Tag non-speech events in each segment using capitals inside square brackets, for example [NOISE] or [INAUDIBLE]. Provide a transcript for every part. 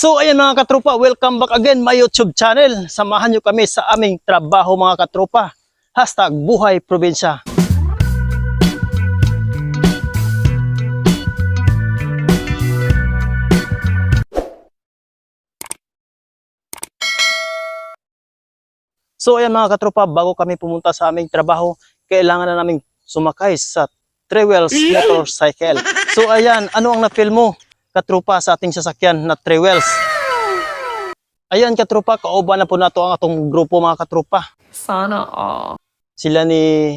So ayan mga katropa, welcome back again my YouTube channel. Samahan nyo kami sa aming trabaho mga katropa. Hashtag Buhay Probinsya. So ayan mga katropa, bago kami pumunta sa aming trabaho, kailangan na naming sumakay sa Trewells Motorcycle. So ayan, ano ang na-feel mo katropa sa ating sasakyan na Trewells? Ayan katropa, kauban na po nato ang atong grupo mga katropa. Sana all. Sila ni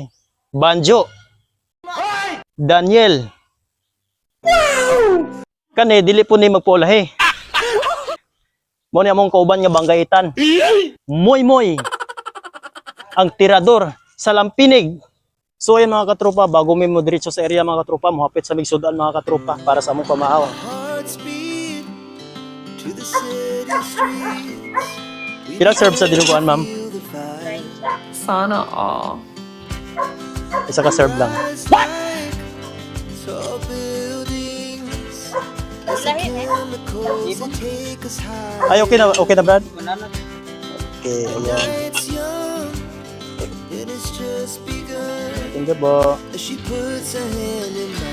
Banjo, Daniel, kani dili po ni magpulahi. Mo ni among kauban nga banggaitan. Moy moy. Ang tirador sa lampinig. So ayan mga katropa, bago mi mo diretso sa area mga katropa, mohapit sa migsudan mga katropa para sa among pamahaw. Hearts beat to the city streets. We Pila serve sa dinuguan ma'am? Sana all. Isa ka serve lang. High. Ay okay na, okay na Brad? Okay, ayan. You po. She puts her hand in.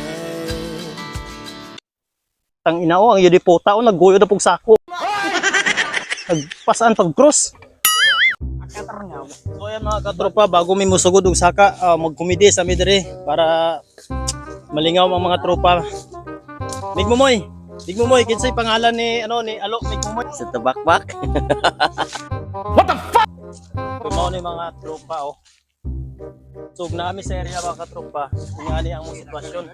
Tang ina o, ang yun po tao, nagguyo na pong sako. Nagpasaan pag cross. So ayan mga katropa, bago may musugod og saka, ah, magkumidi sa midre para malingaw ang mga tropa. Mig Momoy, Mig Momoy, kinsay pangalan ni ano ni Alo Mig Momoy? Sa tabakbak. [LAUGHS] Kumaw ni mga tropa oh. So naami sa area mga katropa, ingani ang mong sitwasyon.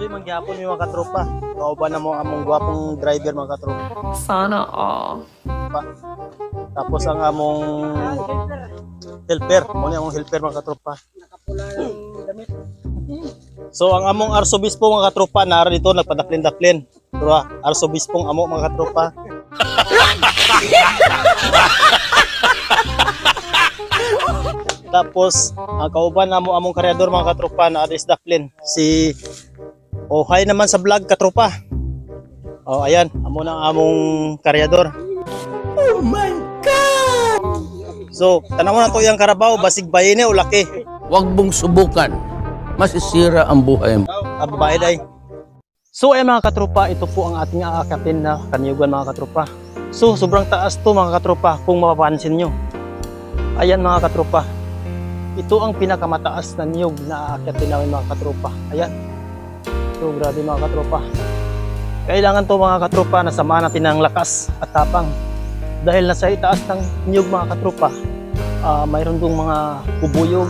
So enjoy man gyapon yung mga katropa. Kauban na mo among gwapong driver mga katropa. Sana all. pa. Tapos ang among helper, mo ni among helper mga katropa. So ang among arsobispo mga katropa nara dito nagpadaplin-daplin. Pero ah, arsobispong amo mga katropa. [LAUGHS] Tapos ang kauban namo among karyador mga katropa na address daplin si Oh, hi naman sa vlog katropa. Oh, ayan, amo na ang among karyador. So, tanaw na to yung karabaw, basig bayine o laki. Huwag mong subukan. Masisira ang buhay mo. Ah, babae day. So, ayan mga katropa, ito po ang ating aakatin na kaniyugan mga katropa. So, sobrang taas to mga katropa kung mapapansin nyo. Ayan mga katropa. Ito ang pinakamataas na niyog na aakatin namin mga katropa. Ayan. So, grabe mga katropa. Kailangan to mga katropa na samahan natin ng lakas at tapang. Dahil nasa itaas ng niyog mga katropa, ah, mayroon dong mga bubuyog,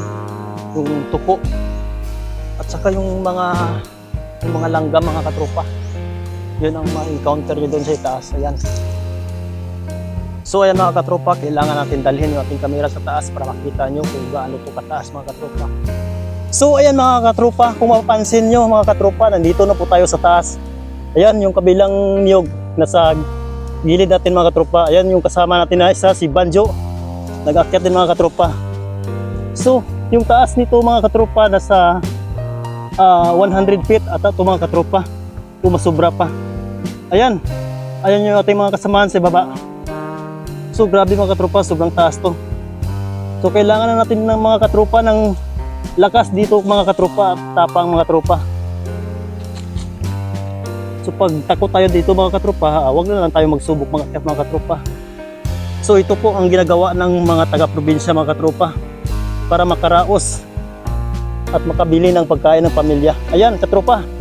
yung tuko, at saka yung mga yung mga langgam mga katropa. Yun ang ma-encounter nyo doon sa itaas. Ayan. So ayan mga katropa, kailangan natin dalhin yung ating kamera sa taas para makita nyo kung gaano po kataas mga katropa. So ayan mga katropa, kung mapapansin nyo mga katropa, nandito na po tayo sa taas. Ayan yung kabilang niyog nasa gilid natin mga katropa. Ayan yung kasama natin na isa, si Banjo. Nag-akyat din mga katropa. So, yung taas nito mga katropa nasa ah, 100 feet at ito mga katropa. Tumasobra pa. Ayan. Ayan yung ating mga kasamahan sa baba. So, grabe mga katropa, sobrang taas to. So, kailangan na natin ng mga katropa ng lakas dito mga katropa at tapang mga tropa. So pag takot tayo dito mga katropa, ah, wag na lang tayo magsubok mga, mga katropa. So ito po ang ginagawa ng mga taga-probinsya mga katropa para makaraos at makabili ng pagkain ng pamilya. Ayan, katropa.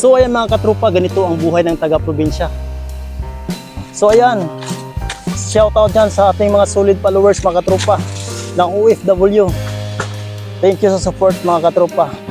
So ayan mga katropa, ganito ang buhay ng taga-probinsya. So ayan, shout out dyan sa ating mga solid followers mga katropa ng OFW. Thank you sa support mga katropa.